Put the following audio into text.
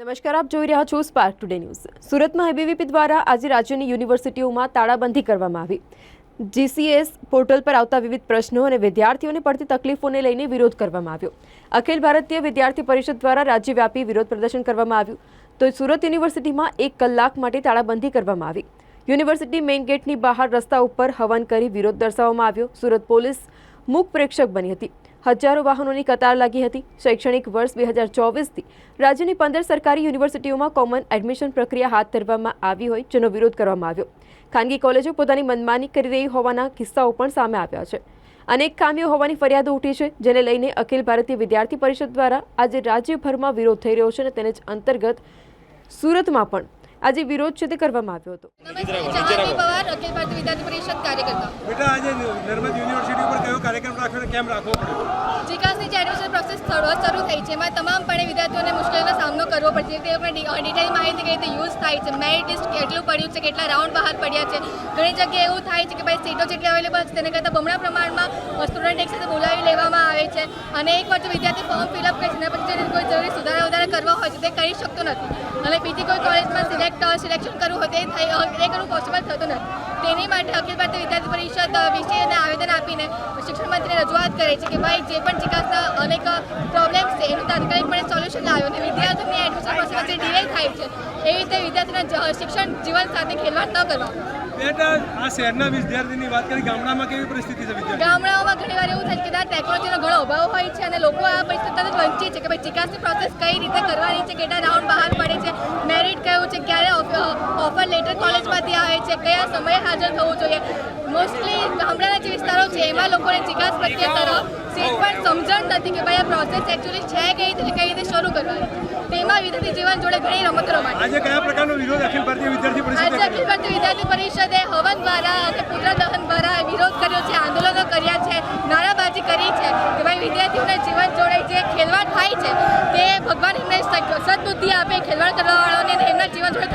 નમસ્કાર, આપ જોઈ રહ્યા છો સ્પાર્ક ટુડે ન્યૂઝ સુરતમાં એબીવીપી દ્વારા આજે રાજ્યની યુનિવર્સિટીઓમાં તાળાબંધી કરવામાં આવી. જીસીએસ પોર્ટલ પર આવતા વિવિધ પ્રશ્નો અને વિદ્યાર્થીઓને પડતી તકલીફોને લઈને વિરોધ કરવામાં આવ્યો. અખિલ ભારતીય વિદ્યાર્થી પરિષદ દ્વારા રાજ્યવ્યાપી વિરોધ પ્રદર્શન કરવામાં આવ્યું. તો સુરત યુનિવર્સિટીમાં એક કલાક માટે તાળાબંધી કરવામાં આવી. યુનિવર્સિટી મેઇન ગેટની બહાર રસ્તા ઉપર હવન કરી વિરોધ દર્શાવવામાં આવ્યો. સુરત પોલીસ મૂક પ્રેક્ષક બની હતી. હજારો વાહનોની કતાર લાગી હતી. શૈક્ષણિક વર્ષ બે હજાર ચોવીસથી રાજ્યની પંદર સરકારી યુનિવર્સિટીઓમાં કોમન એડમિશન પ્રક્રિયા હાથ ધરવામાં આવી હોય જેનો વિરોધ કરવામાં આવ્યો. ખાનગી કોલેજો પોતાની મનમાની કરી રહી હોવાના કિસ્સાઓ પણ સામે આવ્યા છે. અનેક ખામીઓ હોવાની ફરિયાદો ઉઠી છે, જેને લઈને અખિલ ભારતીય વિદ્યાર્થી પરિષદ દ્વારા આજે રાજ્યભરમાં વિરોધ થઈ રહ્યો છે અને તેને જ અંતર્ગત સુરતમાં પણ આજે વિરોધ છે તે કરવામાં આવ્યો હતો. એમાં તમામપણે વિદ્યાર્થીઓને મુશ્કેલીનો સામનો કરવો પડશે. તે લોકોને ડિટેલ માહિતી કઈ રીતે યુઝ થાય છે મેરિટ લિસ્ટ કેટલું પડ્યું છે કેટલા રાઉન્ડ બહાર પડ્યા છે. ઘણી જગ્યાએ એવું થાય છે કે ભાઈ સીટો જેટલી અવેલેબલ છે તેને કરતાં બમણા પ્રમાણમાં સ્ટુડન્ટ એક સાથે બોલાવી લેવામાં આવે છે. અને એક વાર જો વિદ્યાર્થી ફોર્મ ફિલઅપ કરે છે એના પછી કોઈ જરૂરી સુધારા વધારા કરવા હોય છે તે કરી શકતો નથી. અને બીજી કોઈ કોલેજમાં સિલેક્શન કરવું હોય તે થઈ એ કરવું પોસિબલ થતું નથી. તેની માટે અખિલ ભારતીય વિદ્યાર્થી પરિષદ વિષયને આવેદન આપીને શિક્ષણ મંત્રીને રજૂઆત કરે છે કે ભાઈ જે પણ ચિકાસના અનેક પ્રોબ્લેમ્સ છે એનું તાત્કાલિકપણે સોલ્યુશન લાવ્યો અને વિદ્યાર્થીઓની એડમિશન પ્રોસેસમાં જે ડિલે થાય છે એવી રીતે વિદ્યાર્થીના શિક્ષણ જીવન સાથે ખેલવાડ ન કરવા. બેટા આ શહેરના વિદ્યાર્થીની વાત કરી ગામડામાં કેવી પરિસ્થિતિ છે વિદ્યાર્થી ગામડાઓમાં ઘણી વાર એવું થાય કે ત્યાં ટેકનોલોજીનો ઘણો અભાવ હોય છે અને લોકો આ પરિસ્થિતિથી વંચિત છે કે ભાઈ ચિકાસની પ્રોસેસ કઈ રીતે કરવાની છે કેટલા રાઉન્ડ બહાર પડે છે મેરિટ કયું છે ક્યારે ઓફર લેટર કોલેજમાંથી આવે છે કયા સમયે હાજર થવું જોઈએ. મોસ્ટલી ગામડાના જે વિસ્તારો છે એમાં લોકોને ચિકાસ પ્રત્યે તરફ સીટ પણ સમજણ નથી કે ભાઈ આ પ્રોસેસ એકચ્યુઅલી છે કઈ રીતે કઈ રીતે શરૂ કરવાની. તેમાં વિદ્યાર્થી જીવન જોડે ઘણી રમતો રમાય. આજે કયા પ્રકારનો વિરોધ અખિલ ભારતીય વિદ્યાર્થી પરિષદે આજે અખિલ ભારતીય વિદ્યાર્થી પરિષદે હવન દ્વારા અને પુત્ર દહન દ્વારા વિરોધ કર્યો છે આંદોલનો કર્યા છે નારાબાજી કરી છે કે ભાઈ વિદ્યાર્થીઓને જીવન જોડે જે ખેલવાડ થાય છે તે ભગવાન એમને સદબુદ્ધિ આપે ખેલવાડ કરવાવાળાને એમના જીવન જોડે